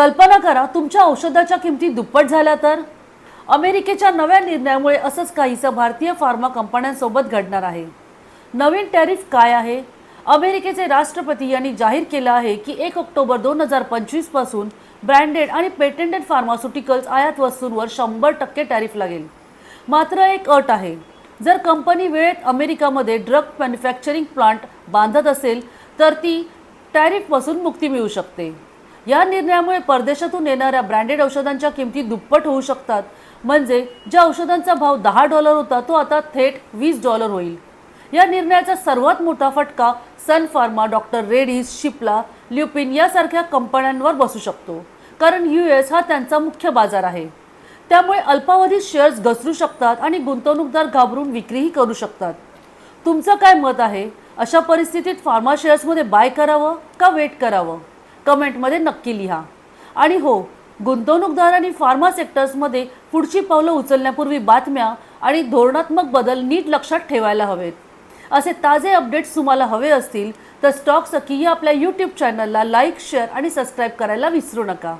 कल्पना करा तुमच्या औषधाच्या किमती दुप्पट झाल्या तर? अमेरिकेच्या नव्या निर्णयामुळे असंच काहीसं भारतीय फार्मा कंपन्यांसोबत घडणार आहे. नवीन टॅरिफ काय आहे? अमेरिकेचे राष्ट्रपती यांनी जाहीर केलं आहे की एक ऑक्टोबर दोन हजार पंचवीसपासून ब्रँडेड आणि पेटेंटेड फार्मास्युटिकल्स आयात वस्तूंवर शंभर टक्के टॅरिफ लागेल. मात्र एक अट आहे जर कंपनी वेळेत अमेरिकामध्ये ड्रग मॅन्युफॅक्चरिंग प्लांट बांधत असेल तर ती टॅरिफपासून मुक्ती मिळू शकते. या निर्णयामुळे परदेशातून येणाऱ्या ब्रँडेड औषधांच्या किमती दुप्पट होऊ शकतात. म्हणजे ज्या औषधांचा भाव दहा डॉलर होता तो आता थेट वीस डॉलर होईल. या निर्णयाचा सर्वात मोठा फटका Sun Pharma Doctor Reddy's Cipla Lupin यासारख्या कंपन्यांवर बसू शकतो. कारण यू एस हा त्यांचा मुख्य बाजार आहे. त्यामुळे अल्पावधीत शेअर्स घसरू शकतात आणि गुंतवणूकदार घाबरून विक्रीही करू शकतात. तुमचं काय मत आहे? अशा परिस्थितीत फार्मा शेअर्समध्ये बाय करावं का वेट करावं? कमेंटमध्ये नक्की लिहा. आणि हो गुंतवणूकदारांनी फार्मा सेक्टर्समध्ये पुढची पावलं उचलण्यापूर्वी बातम्या आणि धोरणात्मक बदल नीट लक्षात ठेवायला हवेत. असे ताजे अपडेट्स तुम्हाला हवे असतील तर स्टॉक सखी या आपल्या यूट्यूब चॅनलला लाईक शेअर आणि सबस्क्राईब करायला विसरू नका.